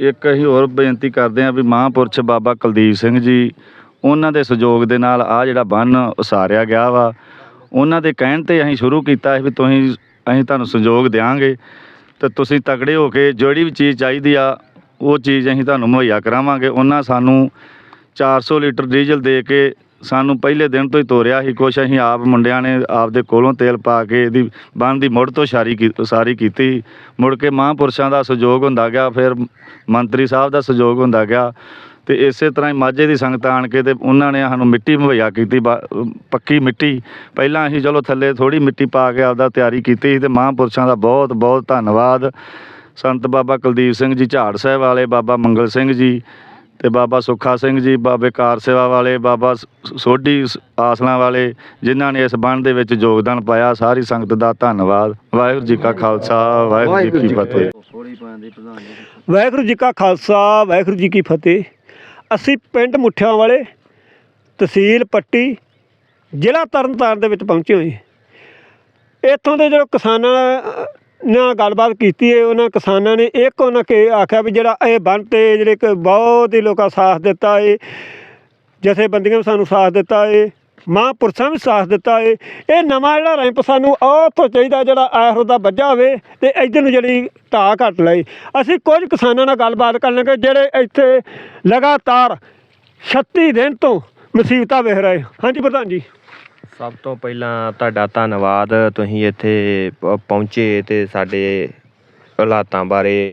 ਇੱਕ ਅਸੀਂ ਹੋਰ ਬੇਨਤੀ ਕਰਦੇ ਹਾਂ ਵੀ ਮਹਾਂਪੁਰਸ਼ ਬਾਬਾ ਕੁਲਦੀਪ ਸਿੰਘ ਜੀ, ਉਹਨਾਂ ਦੇ ਸਹਿਯੋਗ ਦੇ ਨਾਲ ਆ ਜਿਹੜਾ ਬੰਨ ਉਸਾਰਿਆ ਗਿਆ ਵਾ, ਉਹਨਾਂ ਦੇ ਕਹਿਣ ਤੇ ਅਸੀਂ ਸ਼ੁਰੂ ਕੀਤਾ ਵੀ ਤੁਸੀਂ, ਅਸੀਂ ਤੁਹਾਨੂੰ ਸਹਿਯੋਗ ਦੇਵਾਂਗੇ ਤੇ ਤੁਸੀਂ ਤਕੜੇ ਹੋ ਕੇ ਜਿਹੜੀ ਵੀ ਚੀਜ਼ ਚਾਹੀਦੀ ਆ, ਉਹ ਚੀਜ਼ ਅਸੀਂ ਤੁਹਾਨੂੰ ਮੁਹੱਈਆ ਕਰਾਵਾਂਗੇ। ਉਹਨਾਂ ਸਾਨੂੰ 400 ਲੀਟਰ ਡੀਜ਼ਲ ਦੇ ਕੇ ਸਾਨੂੰ ਪਹਿਲੇ ਦਿਨ ਤੋਂ ਹੀ ਤੋਰਿਆ ਸੀ, ਕੁਛ ਅਸੀਂ ਆਪ ਮੁੰਡਿਆਂ ਨੇ ਆਪਦੇ ਕੋਲੋਂ ਤੇਲ ਪਾ ਕੇ ਇਹਦੀ ਬੰਨ ਦੀ ਮੁੜ ਤੋਂ ਸਾਰੀ ਕੀ- ਉਸਾਰੀ ਕੀਤੀ। ਮੁੜ ਕੇ ਮਹਾਂਪੁਰਸ਼ਾਂ ਦਾ ਸਹਿਯੋਗ ਹੁੰਦਾ ਗਿਆ, ਫਿਰ ਮੰਤਰੀ ਸਾਹਿਬ ਦਾ ਸਹਿਯੋਗ ਹੁੰਦਾ ਗਿਆ। ਤੇ ਇਸੇ ਤਰ੍ਹਾਂ ਹੀ ਮਾਝੇ ਦੀ ਸੰਗਤ ਆਣ ਕੇ ਤੇ ਉਹਨਾਂ ਨੇ ਸਾਨੂੰ ਮਿੱਟੀ ਮੁਹੱਈਆ ਕੀਤੀ ਪੱਕੀ ਮਿੱਟੀ। ਪਹਿਲਾਂ ਅਸੀਂ ਚਲੋ ਥੱਲੇ ਥੋੜੀ ਮਿੱਟੀ ਪਾ ਕੇ ਆਪਦਾ ਤਿਆਰੀ ਕੀਤੀ ਸੀ ਤੇ ਮਹਾਂਪੁਰਸ਼ਾਂ ਦਾ ਬਹੁਤ ਬਹੁਤ ਧੰਨਵਾਦ। ਸੰਤ ਬਾਬਾ ਕੁਲਦੀਪ ਸਿੰਘ ਜੀ, ਝਾੜ ਸਾਹਿਬ ਵਾਲੇ, ਬਾਬਾ ਮੰਗਲ ਸਿੰਘ ਜੀ ਤੇ ਬਾਬਾ ਸੁੱਖਾ ਸਿੰਘ ਜੀ ਬਾਬੇ ਕਾਰ ਸੇਵਾ ਵਾਲੇ ਬਾਬਾ ਸ- ਸੋਢੀ ਆਸਲਾਂ ਵਾਲੇ ਜਿਨ੍ਹਾਂ ਨੇ ਇਸ ਬੰਨ ਦੇ ਵਿੱਚ ਯੋਗਦਾਨ ਪਾਇਆ ਸਾਰੀ ਸੰਗਤ ਦਾ ਧੰਨਵਾਦ। ਵਾਹਿਗੁਰੂ ਜੀ ਕਾ ਖਾਲਸਾ ਵਾਹਿਗੁਰੂ ਜੀ ਕੀ ਫਤਿਹ। ਵਾਹਿਗੁਰੂ ਜੀ ਕਾ ਖਾਲਸਾ ਵਾਹਿਗੁਰੂ ਜੀ ਕੀ ਫਤਿਹ। ਅਸੀਂ ਪਿੰਡ ਮੁੱਠਿਆਂ ਵਾਲੇ ਤਹਿਸੀਲ ਪੱਟੀ ਜ਼ਿਲ੍ਹਾ ਤਰਨਤਾਰਨ ਦੇ ਵਿੱਚ ਪਹੁੰਚੇ ਹੋਏ ਇੱਥੋਂ ਦੇ ਜਿਹੜੇ ਕਿਸਾਨਾਂ ਨਾਲ ਗੱਲਬਾਤ ਕੀਤੀ ਹੈ, ਉਹਨਾਂ ਕਿਸਾਨਾਂ ਨੇ ਇੱਕ ਉਹਨਾਂ ਕੇ ਆਖਿਆ ਵੀ ਜਿਹੜਾ ਇਹ ਬੰਨ ਤੇ ਜਿਹੜੇ ਕਿ ਬਹੁਤ ਹੀ ਲੋਕਾਂ ਸਾਥ ਦਿੱਤਾ ਏ, ਜਥੇਬੰਦੀਆਂ ਵੀ ਸਾਨੂੰ ਸਾਥ ਦਿੱਤਾ ਏ, ਮਹਾਂਪੁਰਸ਼ਾਂ ਵੀ ਸਾਥ ਦਿੱਤਾ ਏ, ਇਹ ਨਵਾਂ ਜਿਹੜਾ ਰੈਂਪ ਸਾਨੂੰ ਉੱਥੋਂ ਚਾਹੀਦਾ ਜਿਹੜਾ ਆਇਰ ਦਾ ਵੱਜਾ ਹੋਵੇ ਤੇ ਇੱਧਰ ਨੂੰ ਜਿਹੜੀ ਢਾਹ ਘੱਟ ਲਈ ਅਸੀਂ ਕੁਝ ਕਿਸਾਨਾਂ ਨਾਲ ਗੱਲਬਾਤ ਕਰਨ ਲੱਗੇ ਜਿਹੜੇ ਇੱਥੇ ਲਗਾਤਾਰ 36 ਦਿਨ ਤੋਂ ਮੁਸੀਬਤਾਂ ਵੇਖ ਰਹੇ। ਹਾਂਜੀ ਪ੍ਰਧਾਨ ਜੀ। ਸਭ ਤੋਂ ਪਹਿਲਾਂ ਤੁਹਾਡਾ ਧੰਨਵਾਦ। ਤੁਸੀਂ ਇੱਥੇ ਪ- ਪਹੁੰਚੇ ਅਤੇ ਸਾਡੇ ਹਾਲਾਤਾਂ ਬਾਰੇ